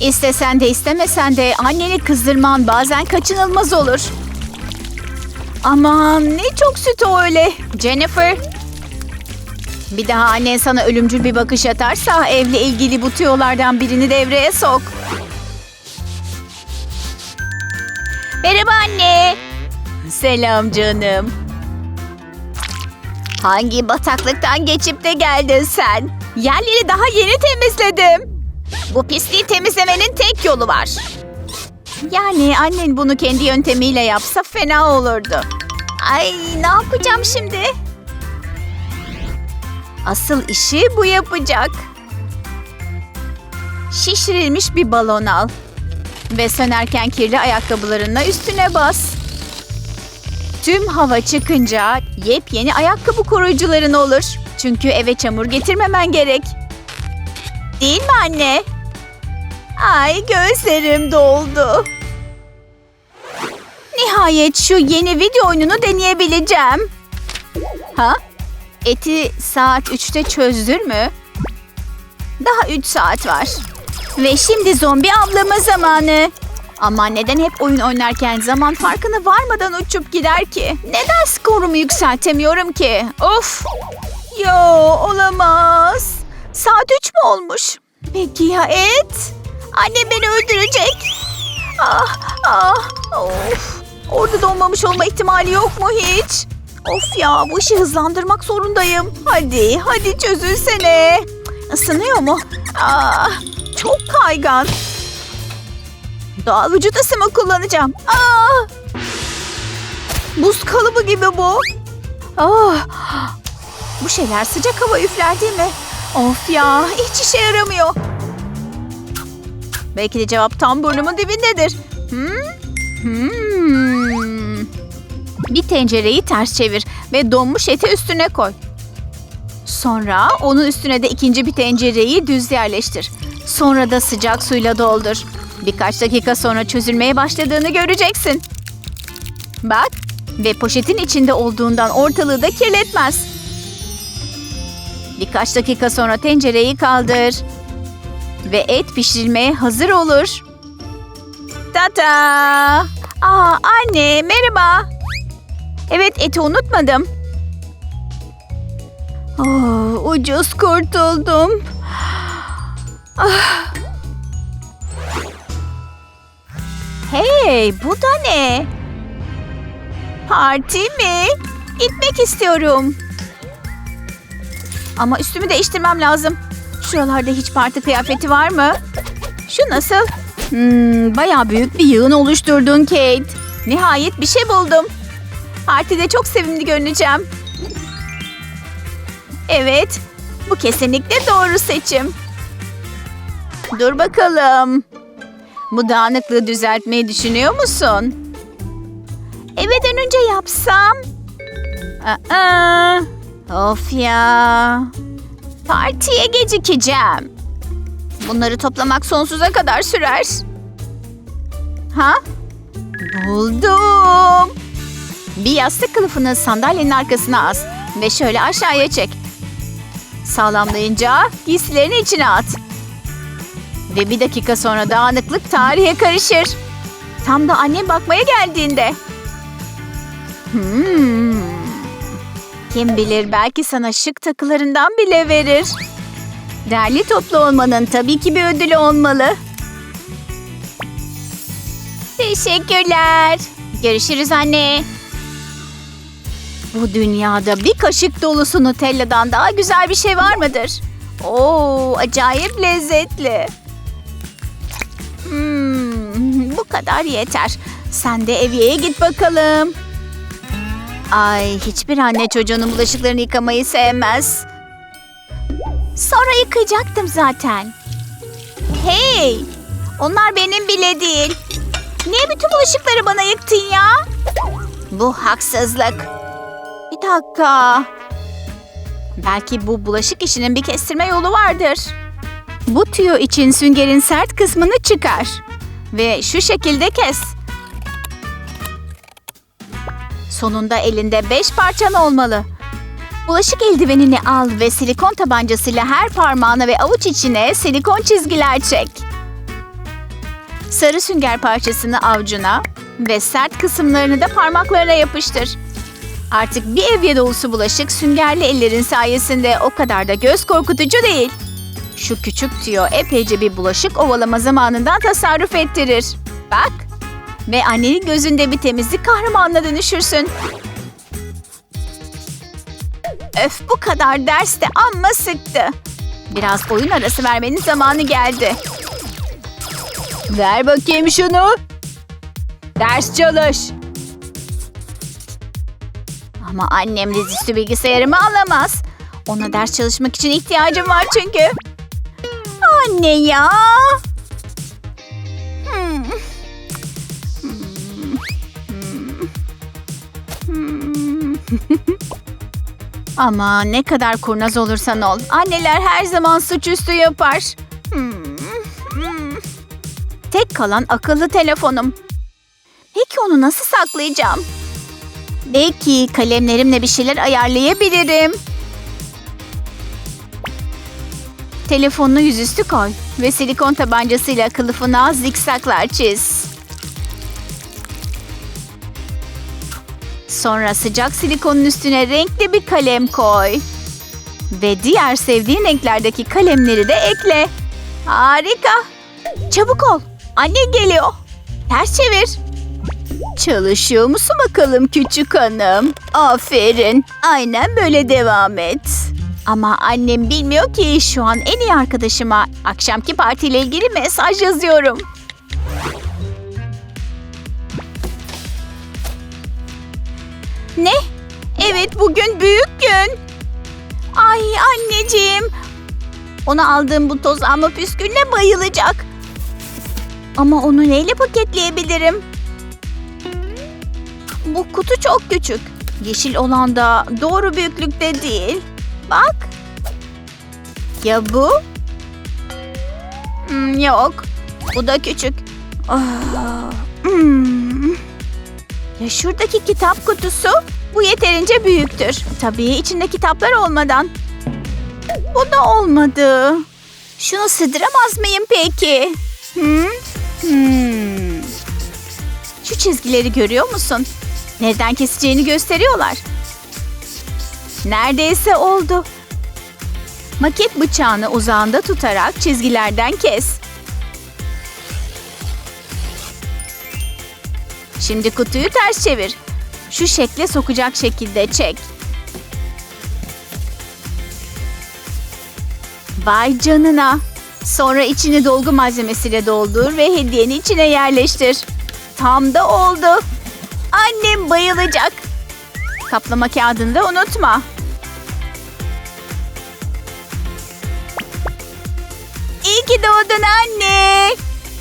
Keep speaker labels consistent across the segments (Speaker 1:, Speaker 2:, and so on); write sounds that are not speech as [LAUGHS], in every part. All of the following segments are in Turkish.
Speaker 1: İstesen de istemesen de anneni kızdırman bazen kaçınılmaz olur. Aman ne çok süt o öyle. Jennifer. Bir daha annen sana ölümcül bir bakış atarsa evle ilgili bu tüyolardan birini devreye sok. Merhaba anne. Selam canım. Hangi bataklıktan geçip de geldin sen? Yerleri daha yeni temizledim. Bu pisliği temizlemenin tek yolu var. Yani annen bunu kendi yöntemiyle yapsa fena olurdu. Ay ne yapacağım şimdi? Asıl işi bu yapacak. Şişirilmiş bir balon al. Ve sönerken kirli ayakkabılarınla üstüne bas. Tüm hava çıkınca yepyeni ayakkabı koruyucuların olur. Çünkü eve çamur getirmemen gerek. Değil mi anne? Ay gözlerim doldu. Nihayet şu yeni video oyununu deneyebileceğim. Ha? Eti saat 3'te çözdür mü? Daha 3 saat var. Ve şimdi zombi avlama zamanı. Ama neden hep oyun oynarken zaman farkına varmadan uçup gider ki? Neden skorumu yükseltemiyorum ki? Of! Yo olamaz. Saat 3 mü olmuş? Peki ya et? Annem beni öldürecek. Ah ah of. Orada donmamış olma ihtimali yok mu hiç? Of ya bu işi hızlandırmak zorundayım. Hadi hadi çözülsene. Isınıyor mu? Ah, çok kaygan. Doğal vücut ısımı kullanacağım. Ah! Buz kalıbı gibi bu. Ah! Bu şeyler sıcak hava üfler değil mi? Of ya hiç işe yaramıyor. Belki de cevap tam burnumun dibindedir. Hmm? Hmm. Bir tencereyi ters çevir ve donmuş eti üstüne koy. Sonra onun üstüne de ikinci bir tencereyi düz yerleştir. Sonra da sıcak suyla doldur. Birkaç dakika sonra çözülmeye başladığını göreceksin. Bak ve poşetin içinde olduğundan ortalığı da kirletmez. Birkaç dakika sonra tencereyi kaldır. Ve et pişirilmeye hazır olur. Tata! Aa anne merhaba. Evet eti unutmadım. Oh, ucuz kurtuldum. Ah. Hey bu da ne? Parti mi? Gitmek istiyorum. Ama üstümü değiştirmem lazım. Şuralarda hiç parti kıyafeti var mı? Şu nasıl? Hmm, bayağı büyük bir yığın oluşturdun Kate. Nihayet bir şey buldum. Partide çok sevimli görüneceğim. Evet, bu kesinlikle doğru seçim. Dur bakalım. Bu dağınıklığı düzeltmeyi düşünüyor musun? Evden önce yapsam. Aa, of ya. Partiye gecikeceğim. Bunları toplamak sonsuza kadar sürer. Ha? Buldum. Bir yastık kılıfını sandalyenin arkasına as ve şöyle aşağıya çek. Sağlamlayınca giysilerini içine at. Ve bir dakika sonra dağınıklık tarihe karışır. Tam da annem bakmaya geldiğinde. Hmm. Kim bilir belki sana şık takılarından bile verir. Derli toplu olmanın tabii ki bir ödülü olmalı. Teşekkürler. Görüşürüz anne. Bu dünyada bir kaşık dolusu Nutella'dan daha güzel bir şey var mıdır? Oo, acayip lezzetli. Hmm, [LAUGHS] bu kadar yeter. Sen de Eviye'ye git bakalım. Ay, hiçbir anne çocuğunun bulaşıklarını yıkamayı sevmez. Sonra yıkayacaktım zaten. Hey! Onlar benim bile değil. Niye bütün bulaşıkları bana yıktın ya? Bu haksızlık. Bir dakika. Belki bu bulaşık işinin bir kestirme yolu vardır. Bu tüyo için süngerin sert kısmını çıkar. Ve şu şekilde kes. Sonunda elinde beş parçan olmalı. Bulaşık eldivenini al ve silikon tabancasıyla her parmağına ve avuç içine silikon çizgiler çek. Sarı sünger parçasını avucuna ve sert kısımlarını da parmaklarına yapıştır. Artık bir evye dolusu bulaşık süngerli ellerin sayesinde o kadar da göz korkutucu değil. Şu küçük tüyo epeyce bir bulaşık ovalama zamanından tasarruf ettirir. Bak. Ve annenin gözünde bir temizlik kahramanına dönüşürsün. Öf bu kadar ders de amma sıktı. Biraz oyun arası vermenin zamanı geldi. Ver bakayım şunu. Ders çalış. Ama annem dizüstü bilgisayarımı alamaz. Ona ders çalışmak için ihtiyacım var çünkü. Anne ya. [LAUGHS] Ama ne kadar kurnaz olursan ol. Anneler her zaman suçüstü yapar. Hmm. Tek kalan akıllı telefonum. Peki onu nasıl saklayacağım? Belki kalemlerimle bir şeyler ayarlayabilirim. Telefonunu yüzüstü koy ve silikon tabancasıyla kılıfına zikzaklar çiz. Sonra sıcak silikonun üstüne renkli bir kalem koy. Ve diğer sevdiğin renklerdeki kalemleri de ekle. Harika. Çabuk ol. Anne geliyor. Ters çevir. Çalışıyor musun bakalım küçük hanım? Aferin. Aynen böyle devam et. Ama annem bilmiyor ki şu an en iyi arkadaşıma akşamki partiyle ilgili mesaj yazıyorum. Ne? Evet bugün büyük gün. Ay anneciğim. Ona aldığım bu toz ama püskülle bayılacak. Ama onu neyle paketleyebilirim? Bu kutu çok küçük. Yeşil olan da doğru büyüklükte değil. Bak. Ya bu? Hmm, yok. Bu da küçük. Ah, hmm. Ya şuradaki kitap kutusu? Bu yeterince büyüktür. Tabii içinde kitaplar olmadan. Bu da olmadı. Şunu sığdıramaz mıyım peki? Hmm? Hmm. Şu çizgileri görüyor musun? Nereden keseceğini gösteriyorlar. Neredeyse oldu. Maket bıçağını uzağında tutarak çizgilerden kes. Şimdi kutuyu ters çevir. Şu şekle sokacak şekilde çek. Vay canına. Sonra içini dolgu malzemesiyle doldur ve hediyeni içine yerleştir. Tam da oldu. Annem bayılacak. Kaplama kağıdını da unutma. İyi ki doğdun anne.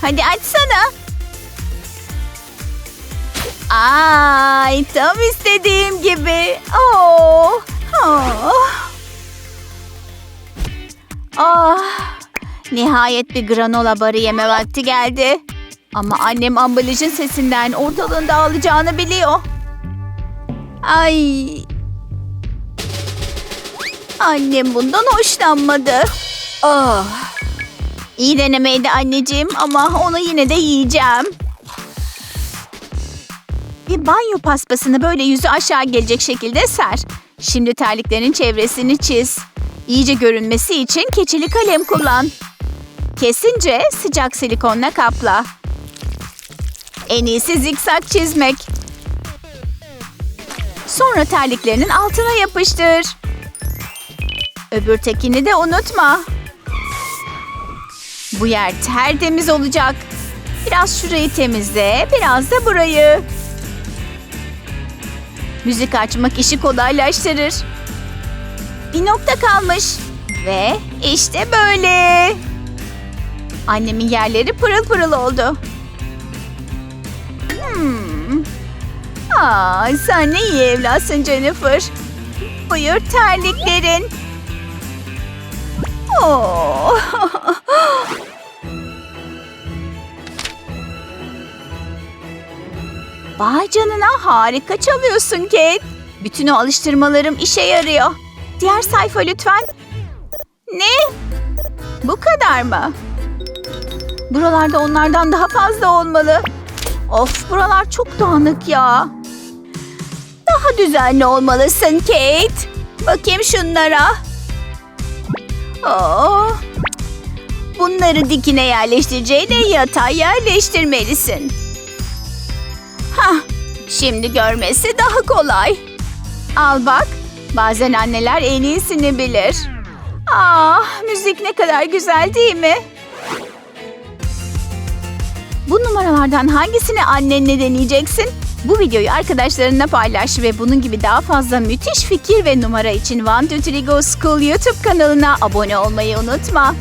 Speaker 1: Hadi açsana. Ay tam istediğim gibi. Oh. Oh. Ah. Nihayet bir granola barı yeme vakti geldi. Ama annem ambalajın sesinden ortalığın dağılacağını biliyor. Ay. Annem bundan hoşlanmadı. Oh. İyi denemeydi anneciğim ama onu yine de yiyeceğim. Bir banyo paspasını böyle yüzü aşağı gelecek şekilde ser. Şimdi terliklerin çevresini çiz. İyice görünmesi için keçeli kalem kullan. Kesince sıcak silikonla kapla. En iyisi zikzak çizmek. Sonra terliklerinin altına yapıştır. Öbür tekini de unutma. Bu yer tertemiz olacak. Biraz şurayı temizle, biraz da burayı. Müzik açmak işi kolaylaştırır. Bir nokta kalmış. Ve işte böyle. Annemin yerleri pırıl pırıl oldu. Hmm. Aa, sen ne iyi evlatsın Jennifer. Buyur terliklerin. Oh. [LAUGHS] Vay canına harika çalıyorsun Kate. Bütün o alıştırmalarım işe yarıyor. Diğer sayfa lütfen. Ne? Bu kadar mı? Buralarda onlardan daha fazla olmalı. Of buralar çok dağınık ya. Daha düzenli olmalısın Kate. Bakayım şunlara. Oo. Bunları dikine yerleştireceğine yatay yerleştirmelisin. Hah, şimdi görmesi daha kolay. Al bak, bazen anneler en iyisini bilir. Ah, müzik ne kadar güzel değil mi? Bu numaralardan hangisini annenle deneyeceksin? Bu videoyu arkadaşlarınla paylaş ve bunun gibi daha fazla müthiş fikir ve numara için One Two Three Go School YouTube kanalına abone olmayı unutma.